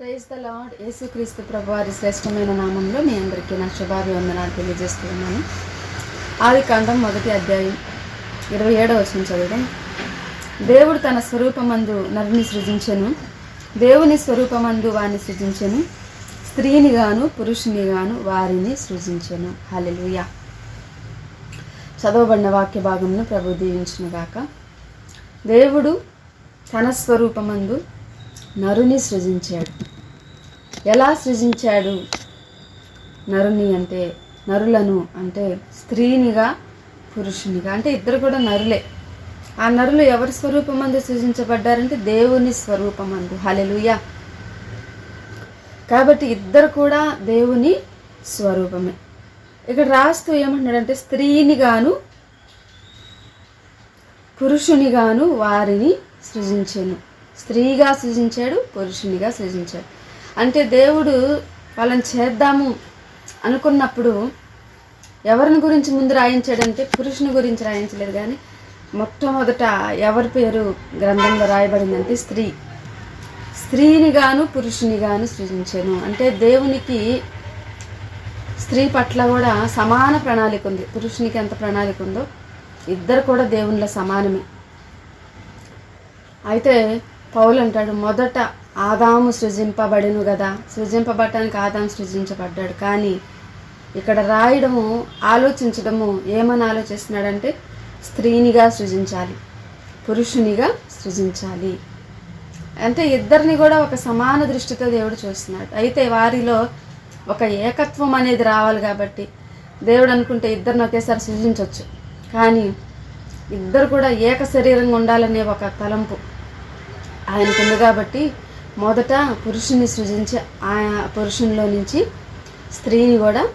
Praise the lord యేసుక్రీస్తు ప్రభు వారి శ్రేష్టమైన నామంలో మీ అందరికీ నా శుభాభివందనాలు తెలియజేస్తున్నాను ఆది కాండం మొదటి అధ్యాయం ఇరవై ఏడవ వచ్చిన చదువుదాం. దేవుడు తన స్వరూపమందు నరుని సృజించెను. దేవుని స్వరూపమందు వారిని సృజించెను. స్త్రీని గాను పురుషుని గాను వారిని సృజించెను. హల్లెలూయా. చదవబడిన వాక్య భాగంను ప్రభు దీవించునుగాక దేవుడు తన స్వరూపమందు నరుని సృజించాడు. ఎలా సృజించాడు నరుని అంటే నరులను అంటే స్త్రీనిగా పురుషునిగా? అంటే ఇద్దరు కూడా నరులే. ఆ నరులు ఎవరి స్వరూపమందు సృజించబడ్డారంటే దేవుని స్వరూపమందు. హలెలుయా కాబట్టి ఇద్దరు కూడా దేవుని స్వరూపమే. ఇక్కడ రాస్తూ ఏమంటున్నాడంటే స్త్రీనిగాను పురుషునిగాను వారిని సృజించాను. స్త్రీగా సృజించాడు పురుషునిగా సృజించాడు. అంటే దేవుడు వాళ్ళని చేద్దాము అనుకున్నప్పుడు ఎవరిని గురించి ముందు రాయించాడంటే పురుషుని గురించి రాయించలేదు కానీ మొట్టమొదట ఎవరి పేరు గ్రంథంలో రాయబడిందంటే స్త్రీ. స్త్రీని గాను పురుషుని గాను సృజించాను. అంటే దేవునికి స్త్రీ పట్ల కూడా సమాన ప్రణాళిక ఉంది. పురుషునికి ఎంత ప్రణాళిక ఉందో ఇద్దరు కూడా దేవునిలో సమానమే. అయితే పౌలు అంటాడు మొదట ఆదాము సృజింపబడిను కదా సృజింపబడటానికి ఆదాం సృజించబడ్డాడు. కానీ ఇక్కడ రాయడము ఆలోచించడము ఏమని ఆలోచిస్తున్నాడంటే స్త్రీనిగా సృజించాలి పురుషునిగా సృజించాలి. అంటే ఇద్దరిని కూడా ఒక సమాన దృష్టితో దేవుడు చూస్తున్నాడు. అయితే వారిలో ఒక ఏకత్వం అనేది రావాలి కాబట్టి దేవుడు అనుకుంటే ఇద్దరిని ఒకేసారి సృజించవచ్చు కానీ ఇద్దరు కూడా ఏక శరీరంగా ఉండాలనే ఒక తలంపు ఆయనకుంది కాబట్టి మొదట పురుషుని సృజించి ఆ పురుషునిలో నుంచి స్త్రీని కూడా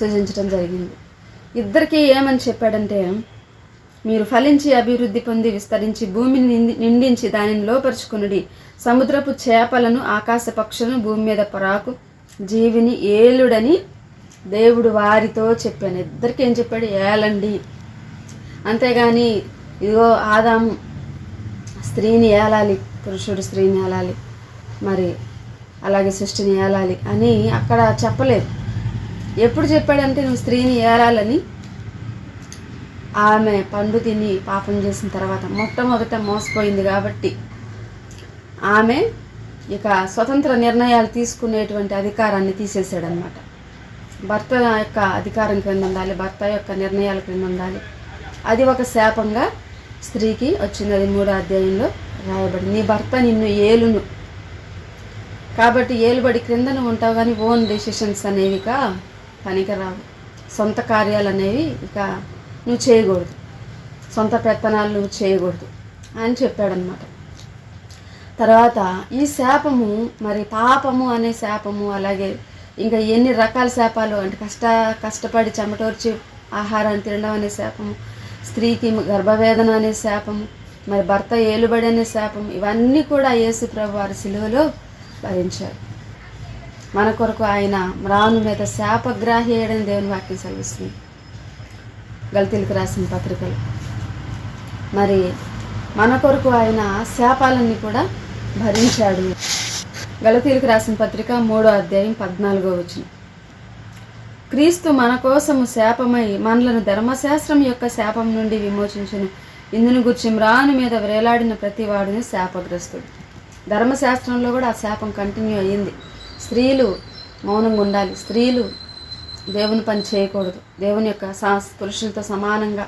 సృజించడం జరిగింది. ఇద్దరికి ఏమని చెప్పాడంటే మీరు ఫలించి అభివృద్ధి పొంది విస్తరించి భూమిని నిండించి దానిని లోపరుచుకునుడి. సముద్రపు చేపలను ఆకాశ పక్షులను భూమి మీద పొరాకు జీవిని ఏలుడని దేవుడు వారితో చెప్పాను. ఇద్దరికి ఏం చెప్పాడు? ఏలండి. అంతేగాని ఇదిగో ఆదాము స్త్రీని ఏలాలి పురుషుడు స్త్రీని ఏలాలి. మరి అలాగే సృష్టిని ఏలాలి అని అక్కడ చెప్పలేదు. ఎప్పుడు చెప్పాడంటే నువ్వు స్త్రీని ఏలాలని? ఆమె పండు తిని పాపం చేసిన తర్వాత మొట్టమొదట మోసపోయింది కాబట్టి ఆమె ఇక స్వతంత్ర నిర్ణయాలు తీసుకునేటువంటి అధికారాన్ని తీసేసాడనమాట భర్త యొక్క అధికారం క్రింద ఉండాలి భర్త యొక్క నిర్ణయాల క్రింద ఉండాలి. అది ఒక శాపంగా స్త్రీకి వచ్చింది. అది మూడో అధ్యాయంలో రాయబడి నీ భర్త నిన్ను ఏలును. కాబట్టి ఏలుబడి క్రిందనే ఉంటావు కానీ ఓన్ డెసిషన్స్ అనేవి ఇక పనికిరావు. సొంత కార్యాలు అనేవి ఇక నువ్వు చేయకూడదు. సొంత పెత్తనాలు నువ్వు చేయకూడదు అని చెప్పాడనమాట తర్వాత ఈ శాపము మరి పాపము అనే శాపము అలాగే ఇంకా ఎన్ని రకాల శాపాలు అంటే కష్ట కష్టపడి చెమటోర్చి ఆహారాన్ని తినడం అనే శాపము స్త్రీకి గర్భవేదన అనే శాపము మరి భర్త ఏలుబడి అనే శాపం ఇవన్నీ కూడా యేసు ప్రభు వారి సిలువలో భరించారు మన కొరకు ఆయన మ్రాను మీద శాపగ్రాహి అయ్యాడని దేవుని వాక్యం సెలవిస్తుంది. గల్తీలకు రాసిన పత్రికలు. మరి మన కొరకు ఆయన శాపాలన్నీ కూడా భరించాడు. గలతీలకు రాసిన పత్రిక మూడో అధ్యాయం పద్నాలుగో వచ్చిన క్రీస్తు మన కోసము శాపమై మనలను ధర్మశాస్త్రం యొక్క శాపం నుండి విమోచించను. ఇందును గుర్చి మ్రాను మీద వేలాడిన ప్రతి వాడిని శాపగ్రస్తుడు. ధర్మశాస్త్రంలో కూడా ఆ శాపం కంటిన్యూ అయ్యింది. స్త్రీలు మౌనంగా ఉండాలి. స్త్రీలు దేవుని పని చేయకూడదు. దేవుని యొక్క సా పురుషులతో సమానంగా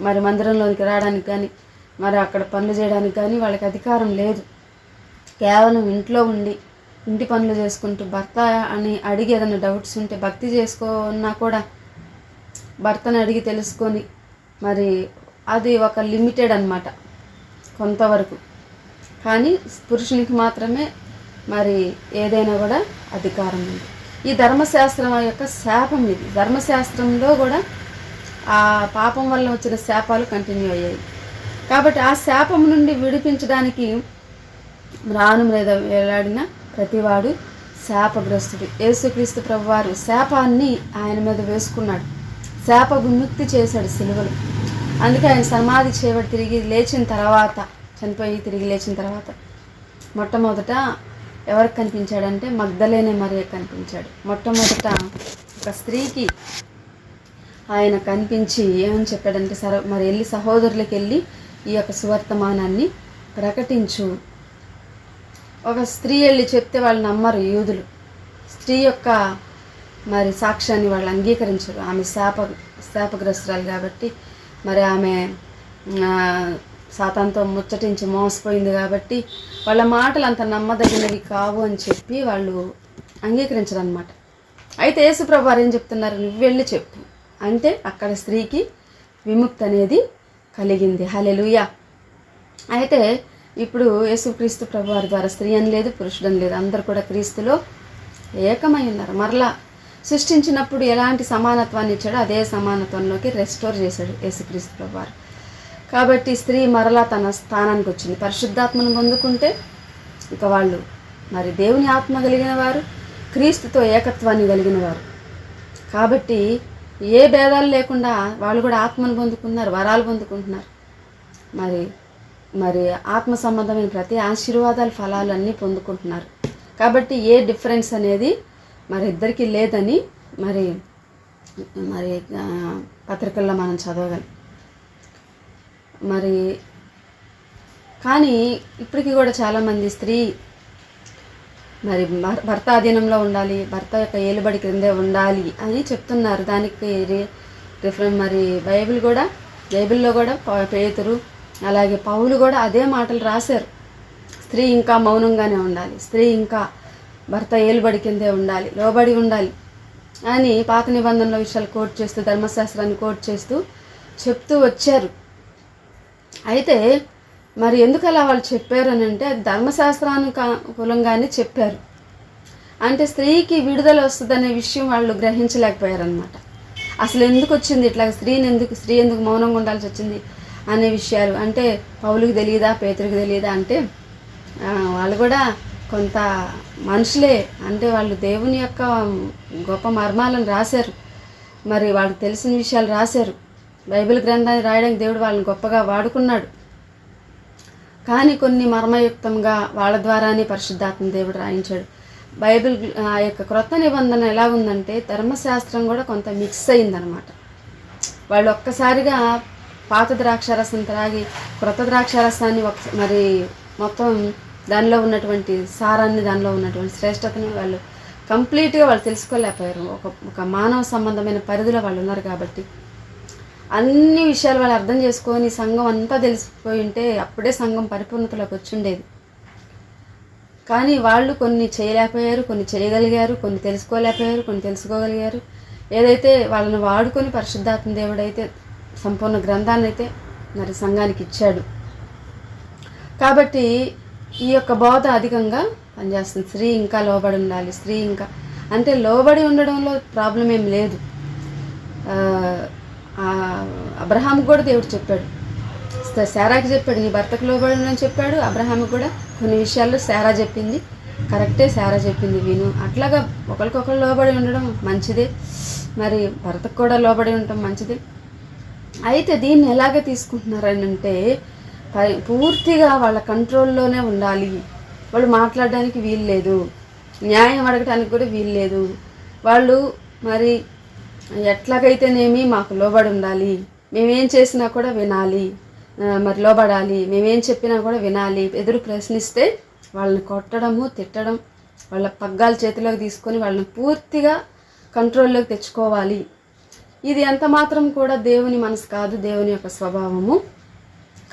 మరి మందిరంలోనికి రావడానికి కానీ మరి అక్కడ పనులు చేయడానికి కానీ వాళ్ళకి అధికారం లేదు. కేవలం ఇంట్లో ఉండి ఇంటి పనులు చేసుకుంటూ భర్త అని అడిగి ఏదైనా డౌట్స్ ఉంటే భక్తి చేసుకోన్నా కూడా భర్తను అడిగి తెలుసుకొని మరి అది ఒక లిమిటెడ్ అనమాట కొంతవరకు. కానీ పురుషునికి మాత్రమే మరి ఏదైనా కూడా అధికారం ఉంది. ఈ ధర్మశాస్త్రం యొక్క శాపం ఇది. ధర్మశాస్త్రంలో కూడా ఆ పాపం వల్ల వచ్చిన శాపాలు కంటిన్యూ అయ్యాయి. కాబట్టి ఆ శాపం నుండి విడిపించడానికి రాను మీద వేలాడిన ప్రతివాడు శాపగ్రస్తుడు. యేసుక్రీస్తు ప్రభువారు శాపాన్ని ఆయన మీద వేసుకున్నాడు. శాప విముక్తి చేశాడు సిలువలు. అందుకే ఆయన సమాధి చేయబడి తిరిగి లేచిన తర్వాత చనిపోయి తిరిగి లేచిన తర్వాత మొట్టమొదట ఎవరికి కనిపించాడంటే మగ్ధలేనే మరియ కనిపించాడు. మొట్టమొదట ఒక స్త్రీకి ఆయన కనిపించి ఏమని చెప్పాడంటే సర మరి వెళ్ళి సహోదరులకు వెళ్ళి ఈ యొక్క సువర్తమానాన్ని ప్రకటించు. ఒక స్త్రీ వెళ్ళి చెప్తే వాళ్ళు నమ్మరు యూదులు. స్త్రీ యొక్క మరి సాక్ష్యాన్ని వాళ్ళు అంగీకరించరు. ఆమె శాప శాపగ్రస్తురాలు కాబట్టి మరి ఆమె సాతాంతో ముచ్చటించి మోసపోయింది కాబట్టి వాళ్ళ మాటలు అంత నమ్మదగినవి కావు అని చెప్పి వాళ్ళు అంగీకరించరు అనమాట అయితే యేసుప్రభు వారు ఏం చెప్తున్నారు? నువ్వు వెళ్ళి చెప్పు. అంటే అక్కడ స్త్రీకి విముక్తి అనేది కలిగింది. హలెలుయా అయితే ఇప్పుడు యేసుక్రీస్తు ప్రభు వారి ద్వారా స్త్రీ అని లేదు పురుషుడని లేదు అందరు కూడా క్రీస్తులో ఏకమై ఉన్నారు. మరలా సృష్టించినప్పుడు ఎలాంటి సమానత్వాన్ని ఇచ్చాడో అదే సమానత్వంలోకి రెస్టోర్ చేశాడు యేసుక్రీస్తు ప్రభు వారు కాబట్టి స్త్రీ మరలా తన స్థానానికి వచ్చింది పరిశుద్ధాత్మను పొందుకుంటే ఇక వాళ్ళు మరి దేవుని ఆత్మ కలిగిన వారు క్రీస్తుతో ఏకత్వాన్ని కలిగిన వారు. కాబట్టి ఏ భేదాలు లేకుండా వాళ్ళు కూడా ఆత్మను పొందుకున్నారు వరాలు పొందుకుంటున్నారు. మరి మరి ఆత్మ సంబంధమైన ప్రతి ఆశీర్వాదాలు ఫలాలు అన్నీ పొందుకుంటున్నారు. కాబట్టి ఏ డిఫరెన్స్ అనేది మరి ఇద్దరికీ లేదని మరి మరి పత్రికల్లో మనం చదవగలం. మరి కానీ ఇప్పటికీ కూడా చాలామంది స్త్రీ మరి భర్- భర్త అధీనంలో ఉండాలి భర్త యొక్క ఏలుబడి క్రిందే ఉండాలి అని చెప్తున్నారు. దానికి రి- రిఫరెన్ మరి బైబిల్ కూడా బైబిల్లో కూడా పేతురు అలాగే పౌలు కూడా అదే మాటలు రాశారు. స్త్రీ ఇంకా మౌనంగానే ఉండాలి స్త్రీ ఇంకా భర్త ఏలుబడి కిందే ఉండాలి లోబడి ఉండాలి అని పాత నిబంధనల విషయాలు కోట్ చేస్తూ ధర్మశాస్త్రాన్ని కోట్ చేస్తూ చెప్తూ వచ్చారు. అయితే మరి ఎందుకు అలా వాళ్ళు చెప్పారు అని అంటే అది ధర్మశాస్త్రానుకూలంగానే చెప్పారు. అంటే స్త్రీకి విడుదల వస్తుందనే విషయం వాళ్ళు గ్రహించలేకపోయారనమాట అసలు ఎందుకు వచ్చింది? ఇట్లా స్త్రీని ఎందుకు స్త్రీ ఎందుకు మౌనంగా ఉండాల్సి వచ్చింది అనే విషయాలు. అంటే పౌలుకి తెలియదా పేతురికి తెలియదా అంటే వాళ్ళు కూడా కొంత మనుషులే. అంటే వాళ్ళు దేవుని యొక్క గొప్ప మర్మాలను రాశారు. మరి వాళ్ళకి తెలిసిన విషయాలు రాశారు. బైబిల్ గ్రంథాన్ని రాయడానికి దేవుడు వాళ్ళని గొప్పగా వాడుకున్నాడు. కానీ కొన్ని మర్మయుక్తంగా వాళ్ళ ద్వారానే పరిశుద్ధాత్మ దేవుడు రాయించాడు. బైబిల్ ఆ యొక్క క్రొత్త నిబంధన ఎలా ఉందంటే ధర్మశాస్త్రం కూడా కొంత మిక్స్ అయిందనమాట. వాళ్ళు ఒక్కసారిగా పాత ద్రాక్షారసం త్రాగి క్రొత్త ద్రాక్షారసాన్ని ఒక మరి మొత్తం దానిలో ఉన్నటువంటి సారాన్ని దానిలో ఉన్నటువంటి శ్రేష్టతని వాళ్ళు కంప్లీట్గా వాళ్ళు తెలుసుకోలేకపోయారు. ఒక ఒక మానవ సంబంధమైన పరిధిలో వాళ్ళు ఉన్నారు కాబట్టి. అన్ని విషయాలు వాళ్ళు అర్థం చేసుకొని సంఘం అంతా తెలిసిపోయి ఉంటే అప్పుడే సంఘం పరిపూర్ణతలోకి వచ్చి ఉండేది కానీ వాళ్ళు కొన్ని చేయలేకపోయారు కొన్ని చేయగలిగారు కొన్ని తెలుసుకోలేకపోయారు కొన్ని తెలుసుకోగలిగారు. ఏదైతే వాళ్ళని వాడుకొని పరిశుద్ధాత్మ దేవుడైతే సంపూర్ణ గ్రంథాన్ని అయితే మరి సంఘానికి ఇచ్చాడు. కాబట్టి ఈ యొక్క బోధ అధికంగా పనిచేస్తుంది. స్త్రీ ఇంకా లోబడి ఉండాలి స్త్రీ ఇంకా. అంటే లోబడి ఉండడంలో ప్రాబ్లం ఏం లేదు అబ్రహాంకి కూడా దేవుడు చెప్పాడు. సారాకి శారాకి చెప్పాడు నీ భర్తకు లోబడి ఉండని చెప్పాడు. అబ్రహాంకి కూడా కొన్ని విషయాల్లో శారా చెప్పింది. కరెక్టే శారా చెప్పింది విను. అట్లాగా ఒకరికొకరు లోబడి ఉండడం మంచిదే. మరి భర్తకు కూడా లోబడి ఉండటం మంచిదే. అయితే దీన్ని ఎలాగ తీసుకుంటున్నారని అంటే ప- పూర్తిగా వాళ్ళ కంట్రోల్లోనే ఉండాలి. వాళ్ళు మాట్లాడడానికి వీలు లేదు న్యాయం అడగటానికి కూడా వీలు లేదు వాళ్ళు మరి ఎట్లాగైతేనేమి మాకు లోబడి ఉండాలి మేమేం చేసినా కూడా వినాలి. మరి లోబడాలి. మేమేం చెప్పినా కూడా వినాలి. ఎదురు ప్రశ్నిస్తే వాళ్ళని కొట్టడము తిట్టడం వాళ్ళ పగ్గాలు చేతిలోకి తీసుకొని వాళ్ళని పూర్తిగా కంట్రోల్లోకి తెచ్చుకోవాలి. ఇది ఎంత మాత్రం కూడా దేవుని మనసు కాదు దేవుని యొక్క స్వభావము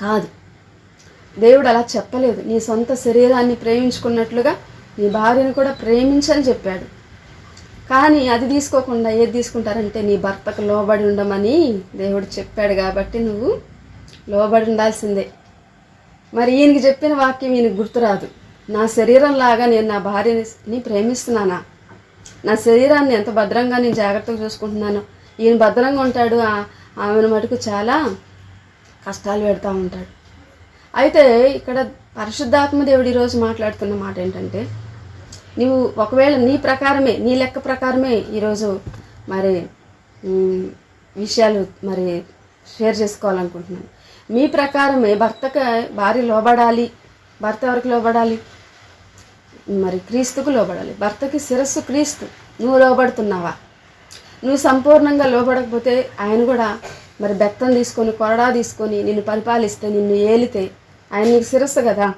కాదు. దేవుడు అలా చెప్పలేదు. నీ సొంత శరీరాన్ని ప్రేమించుకున్నట్లుగా నీ భార్యను కూడా ప్రేమించని చెప్పాడు. కానీ అది తీసుకోకుండా ఏది తీసుకుంటారంటే నీ భర్తకు లోబడి ఉండమని దేవుడు చెప్పాడు కాబట్టి నువ్వు లోబడి ఉండాల్సిందే. మరి ఈయనకి చెప్పిన వాక్యం ఈయనకి గుర్తురాదు. నా శరీరం లాగా నేను నా భార్యని ప్రేమిస్తున్నానా? నా శరీరాన్ని ఎంత భద్రంగా నేను జాగ్రత్తగా చూసుకుంటున్నాను? ఈయన భద్రంగా ఉంటాడు ఆమెను మటుకు చాలా కష్టాలు పెడతా ఉంటాడు. అయితే ఇక్కడ పరిశుద్ధాత్మ దేవుడు ఈరోజు మాట్లాడుతున్న మాట ఏంటంటే నువ్వు ఒకవేళ నీ ప్రకారమే నీ లెక్క ప్రకారమే ఈరోజు మరి విషయాలు మరి షేర్ చేసుకోవాలనుకుంటున్నాను. మీ ప్రకారమే భర్తకు భార్య లోబడాలి భర్త ఎవరికి లోబడాలి? మరి క్రీస్తుకు లోబడాలి. భర్తకి శిరస్సు క్రీస్తు. నువ్వు లోబడుతున్నావా? నువ్వు సంపూర్ణంగా లోబడకపోతే ఆయన కూడా మరి బెత్తం తీసుకొని కొరడా తీసుకొని నిన్ను పరిపాలిస్తే నిన్ను ఏలితే ఆయన నీకు శిరస్సు కదా.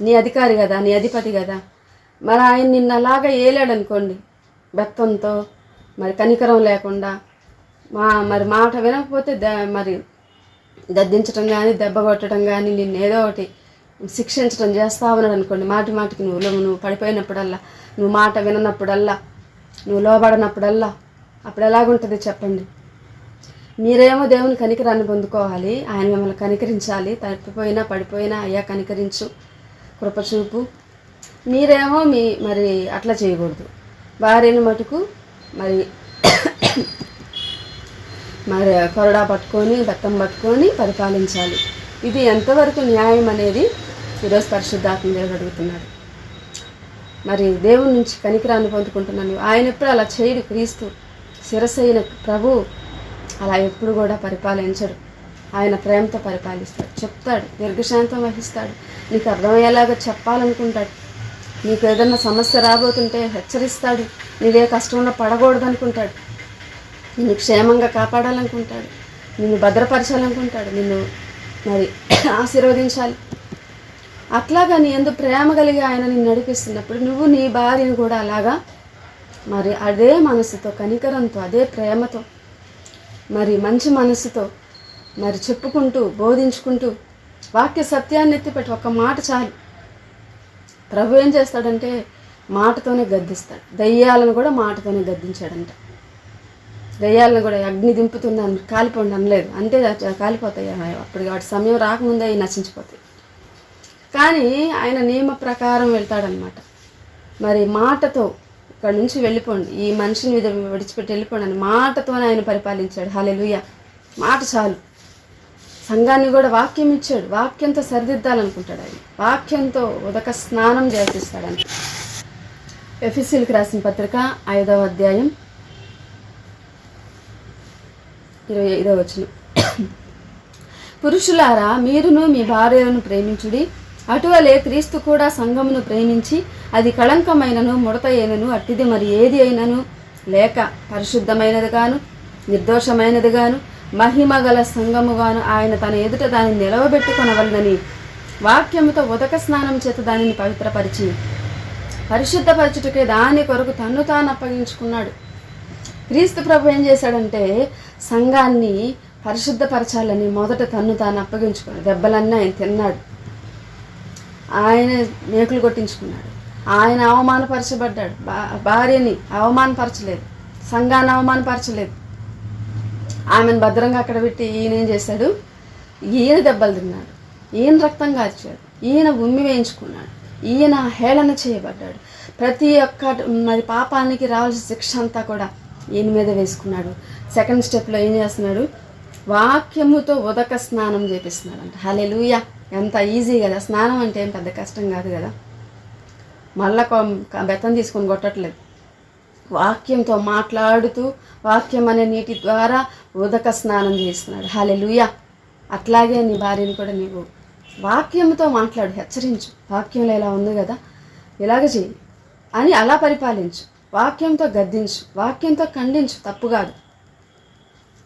నీ అధికారి కదా నీ అధిపతి కదా. మరి ఆయన నిన్నలాగా అలాగా బెత్తంతో మరి కనికరం లేకుండా మా మరి మాట వినకపోతే ద మరి దద్దించడం కానీ దెబ్బ కొట్టడం కానీ నిన్ను ఏదో ఒకటి శిక్షించడం చేస్తా ఉన్నాడు అనుకోండి మాటి మాటికి నువ్వు లో- నువ్వు పడిపోయినప్పుడల్లా నువ్వు మాట విననప్పుడల్లా నువ్వు లోబడినప్పుడల్లా అప్పుడు ఎలాగుంటుంది చెప్పండి? మీరేమో దేవుని కనికరాన్ని పొందుకోవాలి ఆయన మిమ్మల్ని కనికరించాలి తప్పిపోయినా పడిపోయినా అయ్యా కనికరించు కృపచూపు మీరేమో మీ మరి అట్లా చేయకూడదు. భార్యను మటుకు మరి మరి కొరడా పట్టుకొని బెత్తం పట్టుకొని పరిపాలించాలి. ఇది ఎంతవరకు న్యాయం అనేది ఈరోజు పరిశుద్ధాత్మ దేవుడు అడుగుతున్నాడు. మరి దేవుడి నుంచి కనికరాన్ని పొందుకుంటున్నాను ఆయన ఎప్పుడు అలా చేయడు క్రీస్తు. శిరసైన ప్రభు అలా ఎప్పుడు కూడా పరిపాలించడు. ఆయన ప్రేమతో పరిపాలిస్తాడు. చెప్తాడు. దీర్ఘశాంతం వహిస్తాడు. నీకు అర్థమయ్యేలాగా చెప్పాలనుకుంటాడు. నీకు ఏదన్నా సమస్య రాబోతుంటే హెచ్చరిస్తాడు. నీవే కష్టంలో పడకూడదు అనుకుంటాడు నిన్ను క్షేమంగా కాపాడాలనుకుంటాడు. నిన్ను భద్రపరచాలనుకుంటాడు. నిన్ను మరి ఆశీర్వదించాలి. అట్లాగా నీ ఎందు ప్రేమ కలిగి ఆయన నిన్ను నడిపిస్తున్నప్పుడు నువ్వు నీ భార్యను కూడా అలాగా మరి అదే మనసుతో కనికరంతో అదే ప్రేమతో మరి మంచి మనసుతో మరి చెప్పుకుంటూ బోధించుకుంటూ వాక్య సత్యాన్ని ఎత్తిపెట్టి. ఒక మాట చాలు. ప్రభు ఏం చేస్తాడంటే మాటతోనే గద్దిస్తాడు. దయ్యాలను కూడా మాటతోనే గద్దించాడంట. దయ్యాలను కూడా అగ్ని దింపుతుంది అని కాలిపోండి అనలేదు. అంతే కాలిపోతాయి అప్పటికి అప్పుడు వాటి సమయం రాకముందే అవి నశించిపోతాయి. కానీ ఆయన నియమ ప్రకారం వెళ్తాడనమాట. మరి మాటతో ఇక్కడ నుంచి వెళ్ళిపోండి. ఈ మనిషిని మీద విడిచిపెట్టి వెళ్ళిపోండి అని మాటతోనే ఆయన పరిపాలించాడు. హాలెలుయ మాట చాలు. సంఘాన్ని కూడా వాక్యం ఇచ్చాడు. వాక్యంతో సరిదిద్దాలనుకుంటాడు ఆయన. వాక్యంతో ఉదక స్నానం చేపిస్తాడంట ఎఫిసిల్కి రాసిన పత్రిక ఐదవ అధ్యాయం ఇరవై ఐదవ వచనం. పురుషులారా మీరును మీ భార్యలను ప్రేమించుడి అటువలే క్రీస్తు కూడా సంఘమును ప్రేమించి అది కళంకమైనను ముడత అయినను అట్టిది మరి ఏది అయినను లేక పరిశుద్ధమైనది గాను నిర్దోషమైనదిగాను గాను గల సంఘముగాను ఆయన తన ఎదుట దానిని నిలవబెట్టుకొనవలనని వాక్యముతో ఉదక స్నానం చేత దానిని పవిత్రపరిచి పరిశుద్ధపరచుటకే దాని కొరకు తన్ను తాను అప్పగించుకున్నాడు. క్రీస్తు ప్రభు ఏం చేశాడంటే సంఘాన్ని పరిశుద్ధపరచాలని మొదట తన్ను తాను అప్పగించుకున్నాడు. దెబ్బలన్నీ ఆయన తిన్నాడు. ఆయన మేకులు కొట్టించుకున్నాడు. ఆయన అవమానపరచబడ్డాడు. భా- భార్యని అవమానపరచలేదు. సంఘాన్ని అవమానపరచలేదు. ఆమెను భద్రంగా అక్కడ పెట్టి ఈయన ఏం చేశాడు? ఈయన దెబ్బలు తిన్నాడు. ఈయన రక్తం కార్చాడు. ఈయన ఉమ్మి వేయించుకున్నాడు. ఈయన హేళన చేయబడ్డాడు. ప్రతి ఒక్క మరి పాపానికి రావాల్సిన శిక్ష అంతా కూడా ఈయన మీద వేసుకున్నాడు. సెకండ్ స్టెప్లో ఏం చేస్తున్నాడు? వాక్యముతో ఉదక స్నానం చేపిస్తున్నాడు అంట హలే ఎంత ఈజీ కదా. స్నానం అంటే ఏం పెద్ద కష్టం కాదు కదా. మళ్ళా బెత్తం తీసుకొని కొట్టట్లేదు. వాక్యంతో మాట్లాడుతూ వాక్యం అనే నీటి ద్వారా ఉదక స్నానం చేస్తున్నాడు. హాలెలుయ అట్లాగే నీ భార్యని కూడా నీవు వాక్యంతో మాట్లాడు హెచ్చరించు. వాక్యంలో ఇలా ఉంది కదా? ఇలాగ చేయి అని అలా పరిపాలించు. వాక్యంతో గద్దించు. వాక్యంతో ఖండించు. తప్పు కాదు.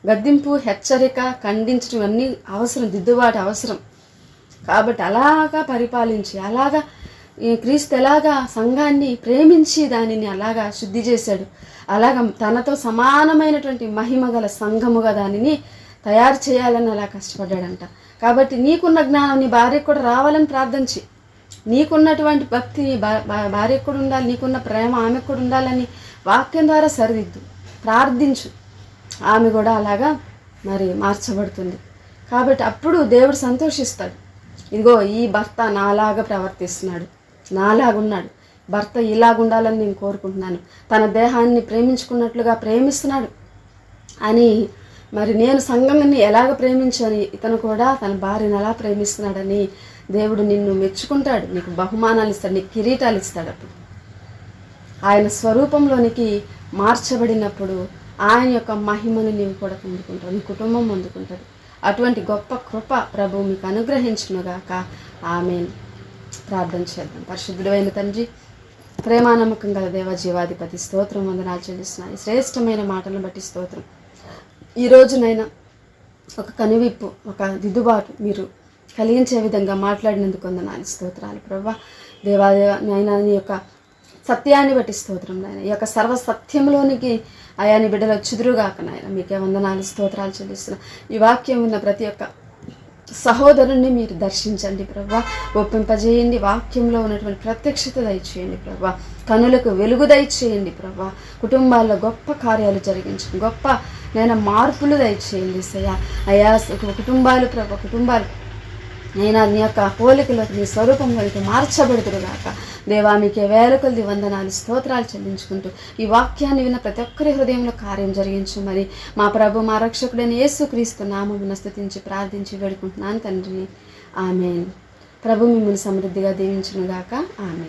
గద్దింపు హెచ్చరిక ఖండించడం అన్నీ అవసరం. దిద్దుబాటు అవసరం. కాబట్టి అలాగా పరిపాలించి అలాగా క్రీస్తు ఎలాగా సంఘాన్ని ప్రేమించి దానిని అలాగా శుద్ధి చేశాడు అలాగా తనతో సమానమైనటువంటి మహిమ గల సంఘముగా దానిని తయారు చేయాలని అలా కష్టపడ్డాడంట. కాబట్టి నీకున్న జ్ఞానం నీ భార్యకు కూడా రావాలని ప్రార్థించి నీకున్నటువంటి భక్తి నీ భార్యకు కూడా ఉండాలి నీకున్న ప్రేమ ఆమెకు కూడా ఉండాలని వాక్యం ద్వారా సరిదిద్దు ప్రార్థించు. ఆమె కూడా అలాగా మరి మార్చబడుతుంది. కాబట్టి అప్పుడు దేవుడు సంతోషిస్తాడు. ఇదిగో ఈ భర్త నాలాగా ప్రవర్తిస్తున్నాడు. నాలాగున్నాడు. భర్త ఇలాగుండాలని నేను కోరుకుంటున్నాను. తన దేహాన్ని ప్రేమించుకున్నట్లుగా ప్రేమిస్తున్నాడు. అని మరి నేను సంఘాన్ని ఎలాగ ప్రేమించని ఇతను కూడా తన భార్యను ఎలా ప్రేమిస్తున్నాడని దేవుడు నిన్ను మెచ్చుకుంటాడు. నీకు బహుమానాలు ఇస్తాడు. నీకు కిరీటాలు ఇస్తాడు అప్పుడు. ఆయన స్వరూపంలోనికి మార్చబడినప్పుడు ఆయన యొక్క మహిమను నీవు కూడా పొందుకుంటావు. నీ కుటుంబం పొందుకుంటాడు. అటువంటి గొప్ప కృప ప్రభు మీకు అనుగ్రహించునుగాక. ఆమెను. ప్రార్థన చేద్దాం. పరిశుద్ధుడైన తండ్రి ప్రేమానమ్మకం గల దేవ జీవాధిపతి స్తోత్రం వందనాలు చెల్లిస్తున్నాయి. శ్రేష్టమైన మాటలను బట్టి స్తోత్రం. ఈ రోజునైనా ఒక కనువిప్పు ఒక దిద్దుబాటు మీరు కలిగించే విధంగా మాట్లాడినందుకు వందనాలు స్తోత్రాలు. ప్రభా దేవాదేవ నాయన నీ యొక్క సత్యాన్ని బట్టి స్తోత్రం నాయన. ఈ యొక్క సర్వ సత్యంలోనికి అయాని బిడ్డలు చుదురుగాక నాయన. మీకే వందనాలు స్తోత్రాలు చెల్లిస్తున్నా. ఈ వాక్యం ఉన్న ప్రతి ఒక్క సహోదరుణ్ణి మీరు దర్శించండి ప్రభా. ఒప్పింపజేయండి. వాక్యంలో ఉన్నటువంటి ప్రత్యక్షత దయచేయండి ప్రభా. కనులకు వెలుగు దయచేయండి ప్రభా. కుటుంబాల్లో గొప్ప కార్యాలు జరిగించండి. గొప్ప నేను మార్పులు దయచేయండి సయా అయా కుటుంబాలు ప్రభా కుటుంబాలు. నేను నీ యొక్క పోలికలోకి నీ స్వరూపంలోకి మార్చబడుతురుగాక దేవా మీకే వేల కొద్ది వందనాలు స్తోత్రాలు చెల్లించుకుంటూ ఈ వాక్యాన్ని విన్న ప్రతి ఒక్కరి హృదయంలో కార్యం జరిగించు మరి. మా ప్రభు మా రక్షకుడైన యేసుక్రీస్తు నామమున స్థుతించి ప్రార్థించి వేడుకుంటున్నాను తండ్రి. ఆమె ప్రభు మిమ్మల్ని సమృద్ధిగా దీవించునుగాక. ఆమె